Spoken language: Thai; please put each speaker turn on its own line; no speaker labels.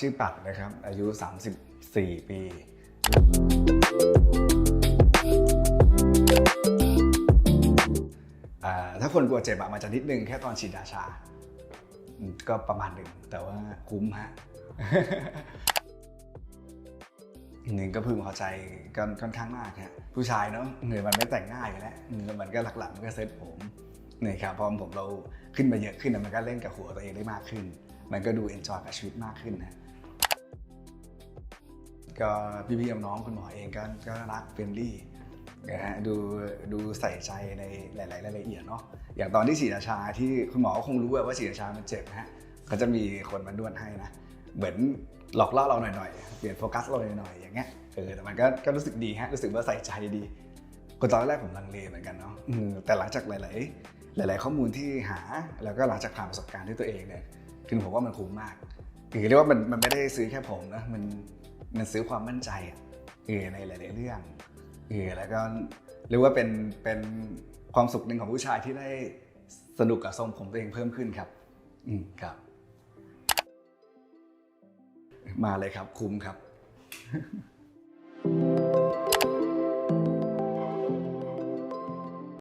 ชื่อปัดนะครับ อายุ 34 ปีอ่าถ้าคนกลัวเจ็บอะมันจะนิดนึงแค่ตอนฉีดยาชา ก็ประมาณหนึ่ง แต่ว่าคุ้มฮะอีกหนึ่งก็พึงพอใจกันค่อนข้างมากฮะผู้ชายเนาะเหนื่อยมันไม่แต่งง่ายอยู่แล้วอืมแล้วมันก็หลักๆมันก็เซ็ตผมเนี่ยครับพอผมเราขึ้นมาเยอะขึ้นอะมันก็เล่นกับหัวตัวเองได้มากขึ้น มันก็ดูเอนจอยกับชีวิตมากขึ้นนะ ก็พี่ๆน้องคุณหมอเองก็ก็รักเฟรนลี่นะฮะดูดูใส่ใจในหลาย ๆ รายละเอียดเนาะอย่างตอนที่ฉีดยาชาที่คุณหมอก็คงรู้ว่าฉีดยาชามันเจ็บนะฮะเขาจะมีคนมานวดให้นะเหมือนหลอกล่อเราหน่อย ๆ เปลี่ยนโฟกัสเราหน่อย ๆ อย่างเงี้ยเออแต่มันก็ก็รู้สึกดีฮะรู้สึกว่าใส่ใจดีก็ตอนแรกผมลังเลเหมือนกันเนาะแต่หลังจากหลาย ๆ หลาย ๆ ข้อมูลที่หาแล้วก็หลังจากผ่านประสบการณ์ด้วยตัวเองเนี่ยคือผมว่ามันคุ้มมากคือเรียกว่ามันมันไม่ได้ซื้อแค่ผมนะมัน มันซื้อความมั่นใจอะเออในหลาย ๆ เรื่องเออแล้วก็เรียกว่าเป็นเป็นความสุขหนึ่งของผู้ชายที่ได้สนุกกับทรงผมตัวเองเพิ่มขึ้นครับ อืมครับ มาเลยครับคุ้มครับ